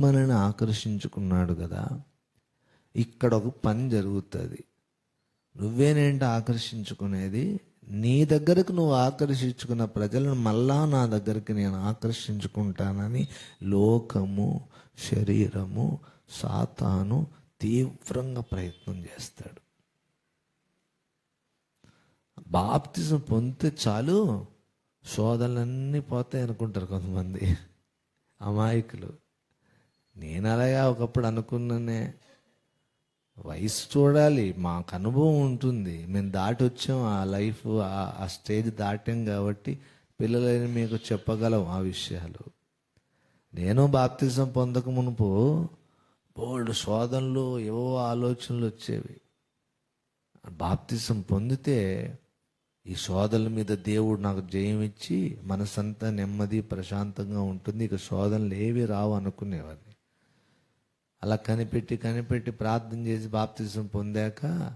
మనల్ని ఆకర్షించుకున్నాడు కదా. ఇక్కడ ఒక పని జరుగుతుంది. నువ్వేనేంటి ఆకర్షించుకునేది? నీ దగ్గరకు నువ్వు ఆకర్షించుకున్న ప్రజలను మళ్ళా నా దగ్గరికి నేను ఆకర్షించుకుంటానని లోకము శరీరము సాతాను తీవ్రంగా ప్రయత్నం చేస్తాడు. బాప్తిజం పొందితే చాలు శోధనలన్నీ పోతాయి అనుకుంటారు కొంతమంది. అమాయకులు. నేను అలాగా ఒకప్పుడు అనుకున్నానే వయసు చూడాలి మాకు అనుభవం ఉంటుంది. మేము దాటి వచ్చాం ఆ లైఫ్ ఆ- స్టేజ్ దాటాం కాబట్టి పిల్లలని మీకు చెప్పగలం ఆ విషయాలు. నేను బాప్తిజం పొందక మునుపు బోల్డ్ శోధనలు ఏవో ఆలోచనలు వచ్చేవి. బాప్తిజం పొందితే ఈ శోధనల మీద దేవుడు నాకు జయం ఇచ్చి మనసంతా నెమ్మది ప్రశాంతంగా ఉంటుంది. ఇక శోధనలు ఏవి రావు అనుకునేవాడిని. అలా కనిపెట్టి కనిపెట్టి ప్రార్థన చేసి బాప్తిజం పొందాక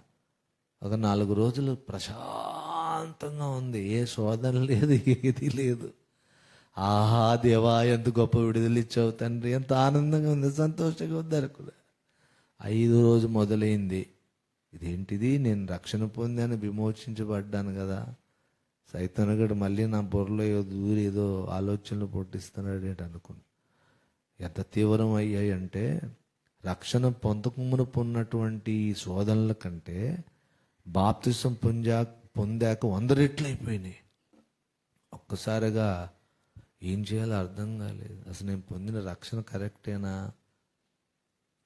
ఒక నాలుగు రోజులు ప్రశాంతంగా ఉంది. ఏ శోధన లేదు ఏది లేదు. ఆహా దేవా ఎంత గొప్ప విడుదల ఇచ్చావు తండ్రి. ఎంత ఆనందంగా ఉంది సంతోషంగా ఉంది కూడా ఐదు రోజు మొదలైంది. ఇదేంటిది? నేను రక్షణ పొందాను విమోచించబడ్డాను కదా. సైతనగడు మళ్ళీ నా బుర్రలో ఏదో దూరి ఏదో ఆలోచనలు పుట్టిస్తున్నాడు ఏంటి అనుకున్నా. ఎంత తీవ్రం అయ్యాయి అంటే రక్షణ పొందకమునుపు ఉన్నటువంటి శోధనల కంటే బాప్తిసం పొందా పొందాక వంద రెట్లు అయిపోయినాయి. ఒక్కసారిగా ఏం చేయాలో అర్థం కాలేదు. అసలు నేను పొందిన రక్షణ కరెక్టేనా?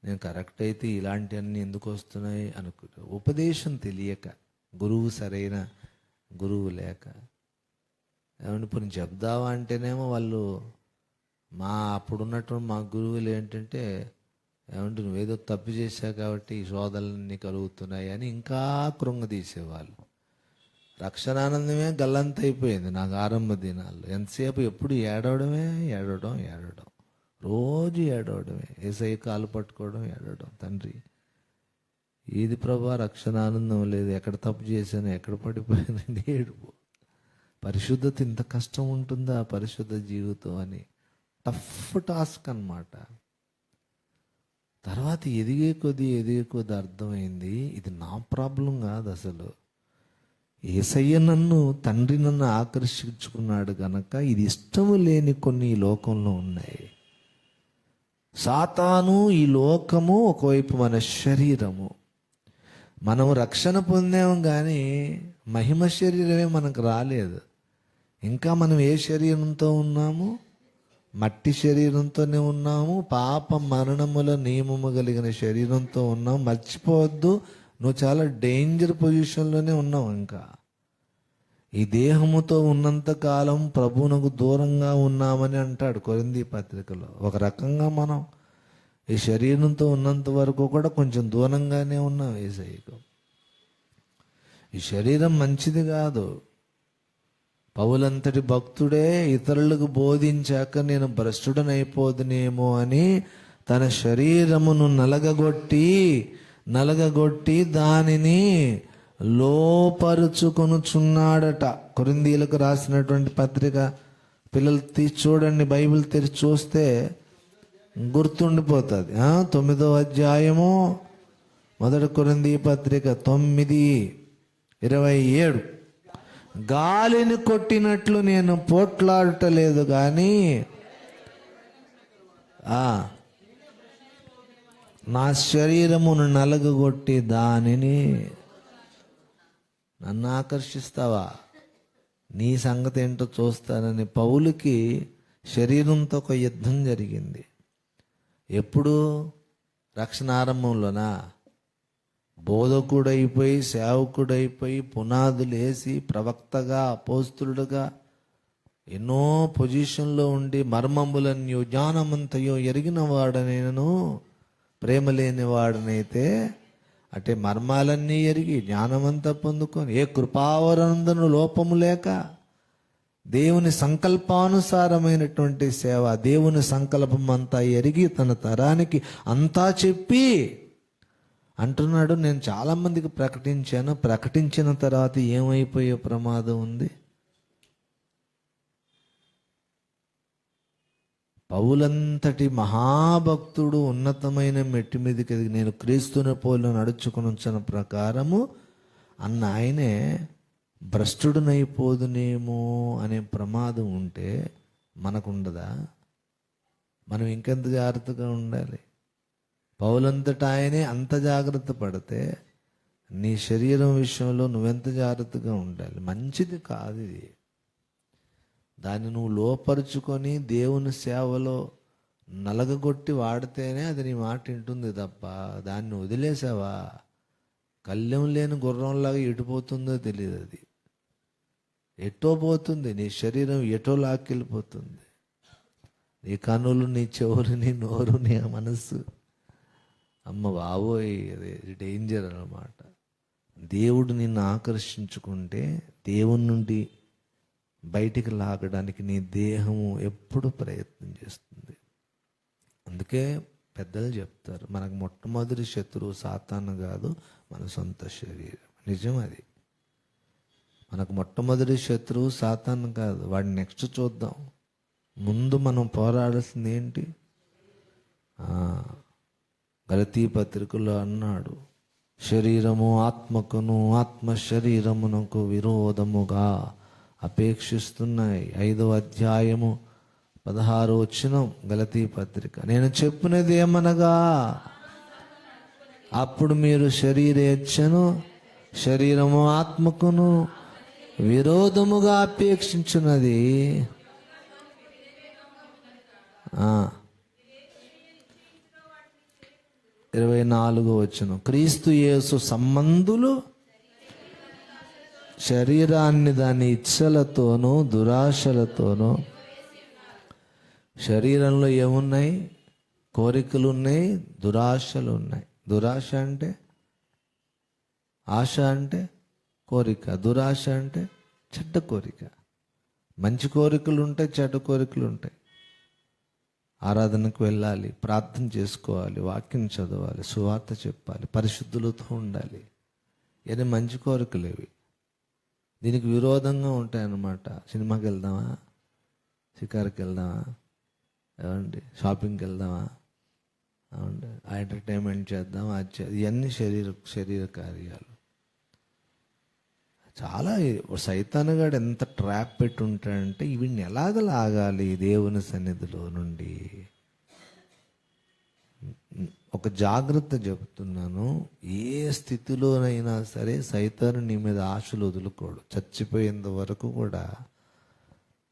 నేను కరెక్ట్ అయితే ఇలాంటివన్నీ ఎందుకు వస్తున్నాయి అనుకుంటా ఉపదేశం తెలియక గురువు సరైన గురువు లేక. ఏమంటే పోనీ చెప్దావా అంటేనేమో వాళ్ళు మా అప్పుడున్నటువంటి మా గురువులు ఏంటంటే ఏమంటే నువ్వేదో తప్పు చేశావు కాబట్టి ఈ శోధలన్నీ కలుగుతున్నాయి అని ఇంకా కృంగదీసేవాళ్ళు రక్షణానందమే గల్లంత అయిపోయింది నాకు ఆరంభ దినాల్లో. ఎంతసేపు ఎప్పుడు ఏడవడమే ఏడవడం ఏడవడం. రోజు ఏడవడమే. ఏసై కాలు పట్టుకోవడం ఏడవడం. తండ్రి ఏది ప్రభా రక్షణానందం లేదు. ఎక్కడ తప్పు చేశాను ఎక్కడ పడిపోయాను ఏడుపు పరిశుద్ధత ఇంత కష్టం ఉంటుందా పరిశుద్ధ జీవితం అని. టఫ్ టాస్క్ అన్నమాట. తర్వాత ఎదిగే కొద్దీ ఎదిగే కొద్దీ అర్థమైంది ఇది నా ప్రాబ్లం కాదు అసలు. ఏసయ్య నన్ను తండ్రి నన్ను ఆకర్షించుకున్నాడు కనుక ఇది ఇష్టము లేని కొన్ని ఈ లోకంలో ఉన్నాయి. సాతాను ఈ లోకము ఒకవైపు మన శరీరము. మనము రక్షణ పొందాము కానీ మహిమ శరీరమే మనకు రాలేదు. ఇంకా మనం ఏ శరీరంతో ఉన్నాము? మట్టి శరీరంతోనే ఉన్నాము పాప మరణముల నియమము కలిగిన శరీరంతో ఉన్నాము మర్చిపోవద్దు నువ్వు చాలా డేంజర్ పొజిషన్లోనే ఉన్నావు ఇంకా. ఈ దేహముతో ఉన్నంత కాలం ప్రభువునకు దూరంగా ఉన్నామని అంటాడు కొరింది పత్రికలో. ఒక రకంగా మనం ఈ శరీరంతో ఉన్నంత వరకు కూడా కొంచెం దూరంగానే ఉన్నాం ఏసైకు ఈ శరీరం మంచిది కాదు. పౌలంతటి భక్తుడే ఇతరులకు బోధించాక నేను భ్రష్టుడనైపోదునేమో అని తన శరీరమును నలగగొట్టి నలగగొట్టి దానిని లోపరుచుకొనుచున్నాడట. కొరిందీలకు రాసినటువంటి పత్రిక పిల్లలు తీసి చూడండి బైబిల్ తెరిచి చూస్తే గుర్తుండిపోతుంది. తొమ్మిదో అధ్యాయము మొదటి కొరింది పత్రిక తొమ్మిది ఇరవై ఏడు. గాలిని కొట్టినట్లు నేను పోట్లాడటలేదు కానీ నా శరీరమును నలగగొట్టి దానిని నన్ను ఆకర్షిస్తావా? నీ సంగతి ఏంటో చూస్తానని పౌలుకి శరీరంతో ఒక యుద్ధం జరిగింది. ఎప్పుడు? రక్షణ ఆరంభంలోనా? బోధకుడైపోయి సేవకుడైపోయి పునాదులేసి ప్రవక్తగా అపోస్తులుడుగా ఎన్నో పొజిషన్లో ఉండి మర్మములన్నీ జ్ఞానమంతయో ఎరిగిన వాడనేను ప్రేమ లేని వాడనైతే అంటే మర్మాలన్నీ ఎరిగి జ్ఞానమంతా పొందుకొని ఏ కృపావరందను లోపము లేక దేవుని సంకల్పానుసారమైనటువంటి సేవ దేవుని సంకల్పం అంతా ఎరిగి తన తరానికి అంతా చెప్పి అంటున్నాడు నేను చాలా మందికి ప్రకటించాను. ప్రకటించిన తర్వాత ఏమైపోయే ప్రమాదం ఉంది? పౌలంతటి మహాభక్తుడు ఉన్నతమైన మెట్టి మీదకి నేను క్రీస్తుని పోలు నడుచుకుని ఉంచిన ప్రకారము అన్న ఆయనే భ్రష్టుడునైపోదునేమో అనే ప్రమాదం ఉంటే మనకుండదా? మనం ఇంకెంత జాగ్రత్తగా ఉండాలి? పౌలంతట ఆయనే అంత జాగ్రత్త పడితే నీ శరీరం విషయంలో నువ్వెంత జాగ్రత్తగా ఉండాలి? మంచిది కాదు ఇది. దాన్ని నువ్వు లోపరుచుకొని దేవుని సేవలో నలగగొట్టి వాడితేనే అది నీ మాట వింటుంది తప్ప దాన్ని వదిలేసావా? కళ్ళెం లేని గుర్రంలాగా ఎటుపోతుందో తెలియదు అది. ఎటో పోతుంది నీ శరీరం ఎటో లాక్కెళ్ళిపోతుంది. నీ కన్నులు నీ చెవులు నీ నోరు నీ మనస్సు అమ్మ బాబోయ్ అది డేంజర్ అన్నమాట. దేవుడు నిన్ను ఆకర్షించుకుంటే దేవుని నుండి బయటికి లాగడానికి నీ దేహము ఎప్పుడు ప్రయత్నం చేస్తుంది. అందుకే పెద్దలు చెప్తారు మనకు మొట్టమొదటి శత్రువు సాతాను కాదు మన సొంత శరీరం. నిజం అది. మనకు మొట్టమొదటి శత్రువు సాతాను కాదు వాడిని నెక్స్ట్ చూద్దాం. ముందు మనం పోరాడాల్సింది ఏంటి? గలతీ పత్రికలో అన్నాడు శరీరము ఆత్మకును ఆత్మ శరీరమునకు విరోధముగా అపేక్షిస్తున్నాయి. ఐదవ అధ్యాయము పదహారు వచ్చిన గలతీ పత్రిక. నేను చెప్పినది ఏమనగా అప్పుడు మీరు శరీరేచ్ఛను శరీరము ఆత్మకును విరోధముగా అపేక్షించున్నది ఆ. ఇరవై నాలుగు వచ్చును క్రీస్తు యేసు సంబంధులు శరీరాన్ని దాని ఇచ్చలతోనూ దురాశలతోనూ శరీరంలో ఏమున్నాయి? కోరికలు ఉన్నాయి దురాశలు ఉన్నాయి దురాశ అంటే? ఆశ అంటే? కోరిక. దురాశ అంటే? చెడ్డ కోరిక. మంచి కోరికలు ఉంటాయి చెడ్డ కోరికలు ఉంటాయి ఆరాధనకు వెళ్ళాలి ప్రార్థన చేసుకోవాలి వాక్యం చదవాలి సువార్త చెప్పాలి పరిశుద్ధులతో ఉండాలి. ఇవన్నీ మంచి కోరికలు ఇవి. దీనికి విరోధంగా ఉంటాయన్నమాట. సినిమాకి వెళ్దామా? షికార్కి వెళ్దామా? ఏమండి? షాపింగ్కి వెళ్దామా? ఏమండి? ఆ ఎంటర్టైన్మెంట్ చేద్దాం అది చే- ఇవన్నీ శరీర శరీర కార్యాలు. చాలా సైతానగాడు ఎంత ట్రాప్ పెట్టి ఉంటాడంటే వీడిని ఎలాగ లాగాలి దేవుని సన్నిధిలో నుండి? ఒక జాగ్రత్త చెబుతున్నాను ఏ స్థితిలోనైనా సరే సైతాను నీ మీద ఆశలు వదులుకోడు. చచ్చిపోయేంత వరకు కూడా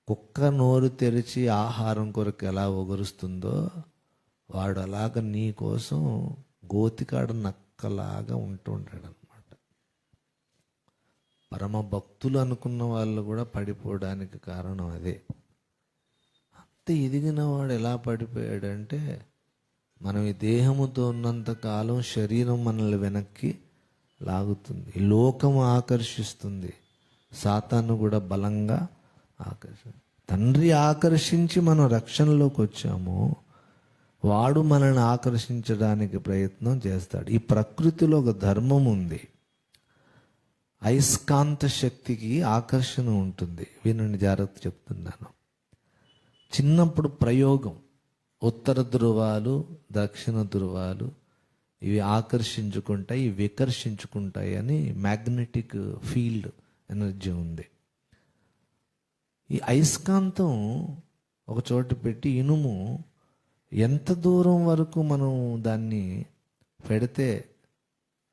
కుక్క నోరు తెరిచి ఆహారం కొరకు ఎలా ఒగరుస్తుందో వాడు అలాగ నీ కోసం గోతికాడ నక్కలాగా ఉంటూ ఉంటాడు. పరమ భక్తులు అనుకున్న వాళ్ళు కూడా పడిపోవడానికి కారణం అదే. అంత ఎదిగిన వాడు ఎలా పడిపోయాడంటే మనం ఈ దేహముతో ఉన్నంత కాలం శరీరం మనల్ని వెనక్కి లాగుతుంది. లోకము లోకం ఆకర్షిస్తుంది. సాతాను కూడా బలంగా ఆకర్షి తండ్రి ఆకర్షించి మనం రక్షణలోకి వచ్చాము వాడు మనల్ని ఆకర్షించడానికి ప్రయత్నం చేస్తాడు. ఈ ప్రకృతిలో ఒక ధర్మం ఉంది. అయస్కాంత శక్తికి ఆకర్షణ ఉంటుంది. వినండి జాగ్రత్త చెప్తున్నాను. చిన్నప్పుడు ప్రయోగం ఉత్తర ధృవాలు దక్షిణ ధృవాలు ఇవి ఆకర్షించుకుంటాయి ఇవి వికర్షించుకుంటాయి అని మ్యాగ్నెటిక్ ఫీల్డ్ ఎనర్జీ ఉంది. ఈ అయస్కాంతం ఒక చోట పెట్టి ఇనుము ఎంత దూరం వరకు మనం దాన్ని పెడితే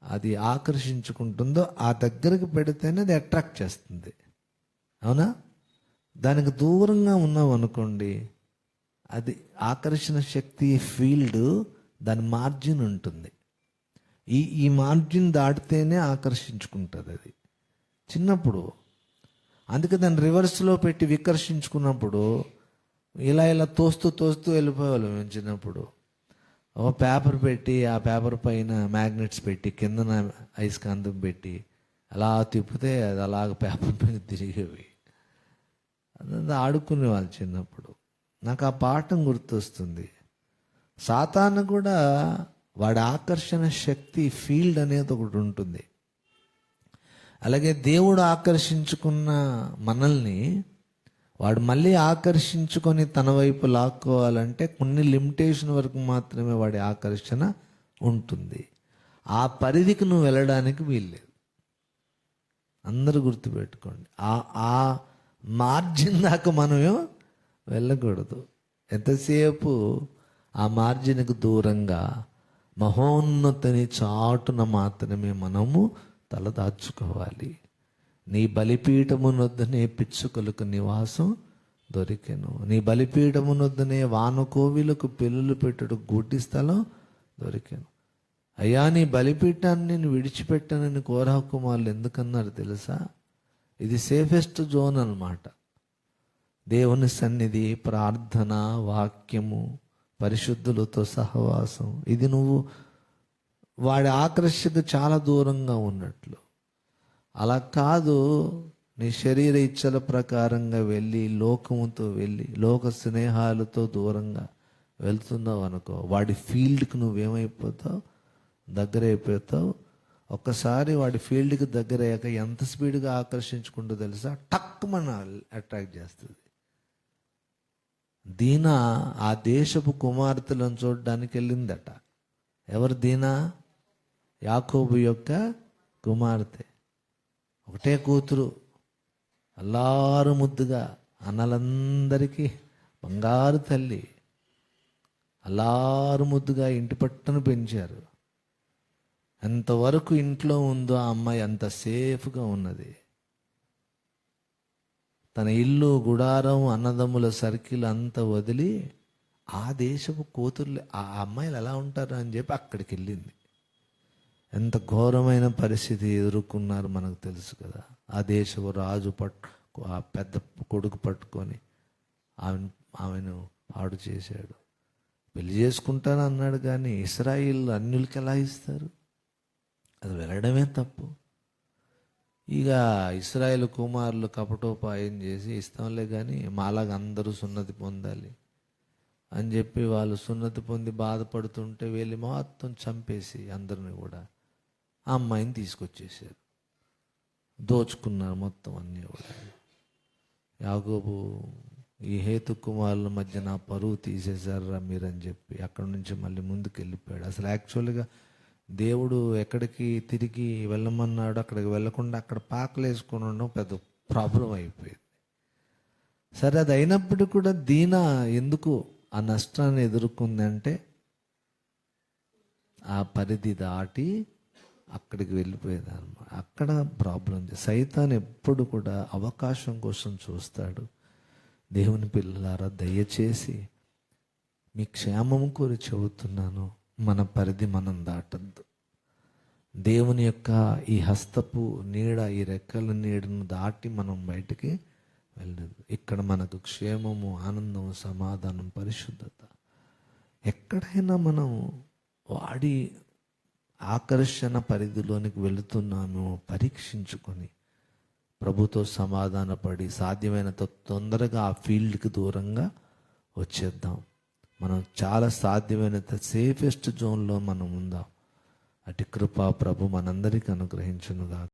అది ఆకర్షించుకుంటుందో ఆ దగ్గరకు పెడితేనే అది అట్రాక్ట్ చేస్తుంది. అవునా? దానికి దూరంగా ఉన్నాం అనుకోండి అది ఆకర్షణ శక్తి ఫీల్డ్ దాని మార్జిన్ ఉంటుంది. ఈ ఈ మార్జిన్ దాటితేనే ఆకర్షించుకుంటుంది అది. చిన్నప్పుడు అందుకే దాన్ని రివర్స్లో పెట్టి వికర్షించుకున్నప్పుడు ఇలా ఇలా తోస్తూ తోస్తూ వెళ్ళిపోవాలి మేము చిన్నప్పుడు. ఒక పేపర్ పెట్టి ఆ పేపర్ పైన మ్యాగ్నెట్స్ పెట్టి కిందన ఐస్కాంతం పెట్టి అలా తిప్పితే అది అలాగ పేపర్ పైన తిరిగేవి. అదంతా ఆడుకునే వాళ్ళు చిన్నప్పుడు. నాకు ఆ పాఠం గుర్తొస్తుంది. సాతాను కూడా వాడి ఆకర్షణ శక్తి ఫీల్డ్ అనేది ఒకటి ఉంటుంది. అలాగే దేవుడు ఆకర్షించుకున్న మనల్ని వాడు మళ్ళీ ఆకర్షించుకొని తన వైపు లాక్కోవాలంటే కొన్ని లిమిటేషన్ వరకు మాత్రమే వాడి ఆకర్షణ ఉంటుంది. ఆ పరిధికి నువ్వు వెళ్ళడానికి వీల్లేదు. అందరూ గుర్తుపెట్టుకోండి. ఆ ఆ మార్జిన్ దాకా మనమేం వెళ్ళకూడదు. ఎంతసేపు ఆ మార్జిన్కు దూరంగా మహోన్నతని చాటున మాత్రమే మనము తలదాచుకోవాలి నీ బలిపీఠమునొద్దనే పిచ్చుకలకు నివాసం దొరికెను. నీ బలిపీఠమునొద్దనే వానకోవిలకు పిల్లులు పెట్టుడు గూటి స్థలం దొరికెను. అయ్యా నీ బలిపీఠాన్ని నేను విడిచిపెట్టానని కోరా ఎందుకన్నారు తెలుసా? ఇది సేఫెస్ట్ జోన్ అన్నమాట. దేవుని సన్నిధి ప్రార్థన వాక్యము పరిశుద్ధులతో సహవాసం. ఇది నువ్వు వాడి ఆకర్షకు చాలా దూరంగా ఉన్నట్లు. అలా కాదు. నీ శరీర ఇచ్చల ప్రకారంగా వెళ్ళి లోకముతో వెళ్ళి లోక స్నేహాలతో దూరంగా వెళ్తున్నావు అనుకో వాడి ఫీల్డ్కి నువ్వేమైపోతావు? దగ్గర అయిపోతావు ఒక్కసారి వాడి ఫీల్డ్కి దగ్గర అయ్యాక ఎంత స్పీడ్గా ఆకర్షించుకుంటూ తెలుసా? టక్ మన అట్రాక్ట్ చేస్తుంది. దీనా ఆ దేశపు కుమార్తెలను చూడడానికి వెళ్ళిందట. ఎవరు దీనా? యాకోబు యొక్క కుమార్తె. ఒకటే కూతురు. అల్లారు ముద్దుగా అన్నలందరికీ బంగారు తల్లి. అల్లారు ముద్దుగా ఇంటి పట్టును పెంచారు. ఎంతవరకు ఇంట్లో ఉందో ఆ అమ్మాయి అంత సేఫ్గా ఉన్నది. తన ఇల్లు గుడారం అన్నదమ్ముల సర్కిల్ అంతా వదిలి ఆ దేశపు కూతుర్లు ఆ అమ్మాయిలు ఎలా ఉంటారు అని చెప్పి అక్కడికి వెళ్ళింది ఎంత ఘోరమైన పరిస్థితి ఎదుర్కొన్నారు మనకు తెలుసు కదా. ఆ దేశపు రాజు పట్టు ఆ పెద్ద కొడుకు పట్టుకొని ఆమెను ఆమెను పాడు చేశాడు. పెళ్ళి చేసుకుంటాను అన్నాడు కానీ ఇస్రాయిల్ అన్యులకి ఎలా ఇస్తారు? అది వెళ్ళడమే తప్పు. ఇక ఇస్రాయేల్ కుమారులు కపటోపాయం చేసి ఇస్తాంలే కానీ మాలాగా అందరూ సున్నతి పొందాలి అని చెప్పి వాళ్ళు సున్నతి పొంది బాధపడుతుంటే వెళ్ళి మొత్తం చంపేసి అందరిని కూడా ఆ అమ్మాయిని తీసుకొచ్చేసారు దోచుకున్నారు మొత్తం అన్నీ కూడా. యాగోబు ఈ హేతు కుమారుల మధ్య నా పరువు తీసేశారా మీరని చెప్పి అక్కడ నుంచి మళ్ళీ ముందుకు వెళ్ళిపోయాడు అసలు యాక్చువల్గా దేవుడు ఎక్కడికి తిరిగి వెళ్ళమన్నాడు అక్కడికి వెళ్ళకుండా అక్కడ పాకలు వేసుకుని ఉండడం పెద్ద ప్రాబ్లం అయిపోయింది. సరే అది అయినప్పటికీ కూడా దీన ఎందుకు ఆ నష్టాన్ని ఎదుర్కొందంటే ఆ పరిధి దాటి అక్కడికి వెళ్ళిపోయేదాన్ని. అక్కడ ప్రాబ్లం ఉంది. సైతాన్ ఎప్పుడు కూడా అవకాశం కోసం చూస్తాడు. దేవుని పిల్లలారా దయచేసి మీ క్షేమం కోరి చెబుతున్నాను. మన పరిధి మనం దాటద్దు. దేవుని యొక్క ఈ హస్తపు నీడ ఈ రెక్కల నీడను దాటి మనం బయటికి వెళ్ళదు ఇక్కడ మనకు క్షేమము ఆనందము సమాధానం పరిశుద్ధత. ఎక్కడైనా మనం వాడి ఆకర్షణ పరిధిలోనికి వెళుతున్నామో పరీక్షించుకొని. ప్రభుతో సమాధానపడి సాధ్యమైనంత తొందరగా ఆ ఫీల్డ్కి దూరంగా వచ్చేద్దాం. మనం చాలా సాధ్యమైనంత సేఫెస్ట్ జోన్లో మనం ఉందాం. అటు కృప ప్రభు మనందరికీ అనుగ్రహించునుగా